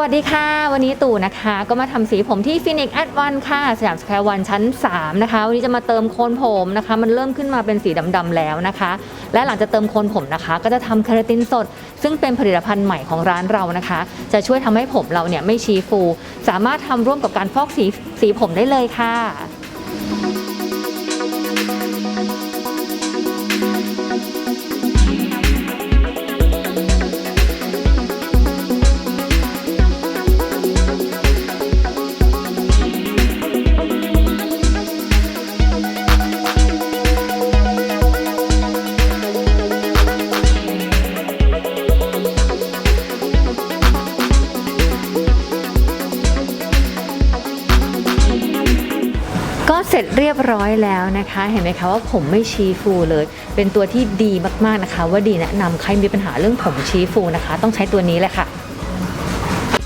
วัสดีค่ะ วันนี้ตู่นะคะ ก็มาทำสีผมที่ Phoenix at One ค่ะ สยามสแควร์วันชั้น 3 นะคะ วันนี้จะมาเติมโคนผมนะคะ มันเริ่มขึ้นมาเป็นสีดำๆแล้วนะคะ และหลังจากเติมโคนผมนะคะ ก็จะทำเคราตินสด ซึ่งเป็นผลิตภัณฑ์ใหม่ของร้านเรานะคะ จะช่วยทำให้ผมเราเนี่ยไม่ชี้ฟู สามารถทำร่วมกับการฟอกสีสีผมได้เลยค่ะ ก็เสร็จเรียบร้อยแล้วนะคะ เห็นไหมคะว่าผมไม่ชี้ฟูเลย เป็นตัวที่ดีมากๆนะคะ ว่าดีแนะนำใครมีปัญหาเรื่องผมชี้ฟูนะคะ ต้องใช้ตัวนี้แหละค่ะ